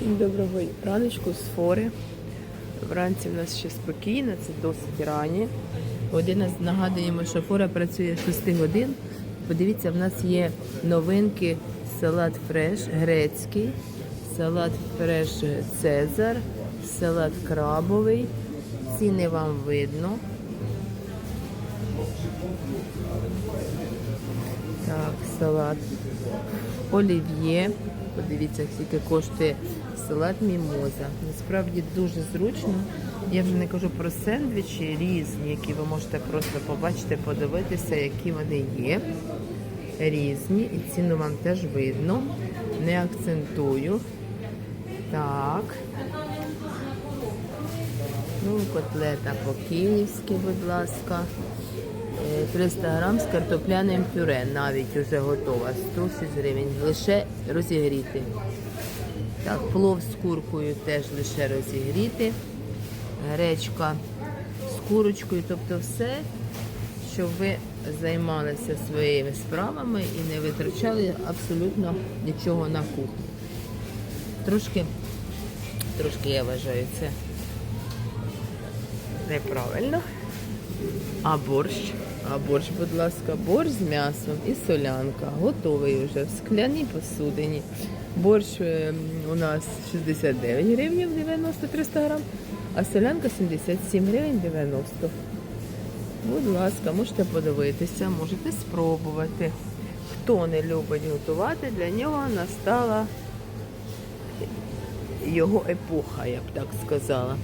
Всім доброго раночку з фори. Вранці в нас ще спокійно, це досить рані. Година нагадуємо, що фора працює з 6 годин. Подивіться, в нас є новинки салат фреш грецький, салат фреш Цезар, салат крабовий. Ціни вам видно. Так, салат олів'є. Подивіться, скільки коштує салат мімоза. Насправді дуже зручно. Я вже не кажу про сендвічі різні, які ви можете просто побачити, подивитися, які вони є. Різні. І ціну вам теж видно. Не акцентую. Так. Ну, котлета по-київськи, будь ласка. Е, 300 грам з картопляним пюре, навіть уже готова. 106 гривень. Лише розігріти. Так, плов з куркою теж лише розігріти. Гречка з курочкою, тобто все, щоб ви займалися своїми справами і не витрачали абсолютно нічого на кухню. Трошки, трошки я вважаю це неправильно. А борщ? А борщ, будь ласка, борщ з м'ясом і солянка. Готовий вже в скляній посудині. Борщ е, у нас 69 гривень 90-300 грам, а солянка 77 гривень 90. Будь ласка, можете подивитися, можете спробувати. Хто не любить готувати, для нього настала його епоха, я б так сказала.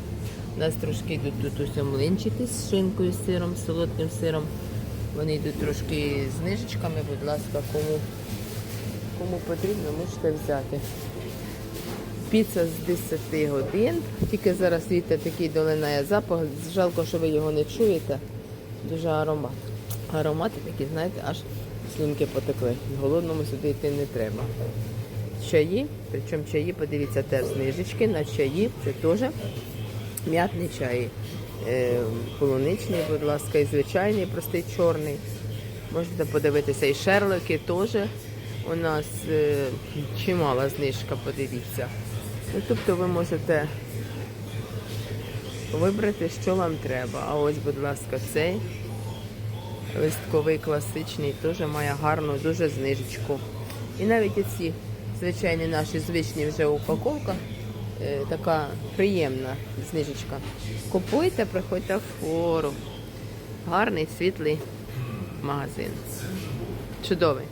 У нас трошки йдуть тут ось млинчики з шинкою, з сиром, з солодким сиром. Вони йдуть трошки з знижечками, будь ласка, кому, кому потрібно, можете взяти. Піца з 10 годин. Тільки зараз вітер такий долинає запах. Жалко, що ви його не чуєте. Дуже аромат. Аромати такі, знаєте, аж слюнки потекли. Голодному сюди йти не треба. Чаї, причому чаї, подивіться, теж знижечки на чаї. Це теж м'ятний чай. Е, полуничний, будь ласка, і звичайний, простий чорний. Можете подивитися і шерлоки теж. У нас е, чимала знижка, подивіться. Ну, тобто ви можете вибрати, що вам треба. А ось, будь ласка, цей листковий класичний теж має гарну дуже знижечку. І навіть оці звичайні наші звичні вже упаковка, така приємна знижечка. Купуйте, приходьте в форум. Гарний світлий магазин. Чудовий.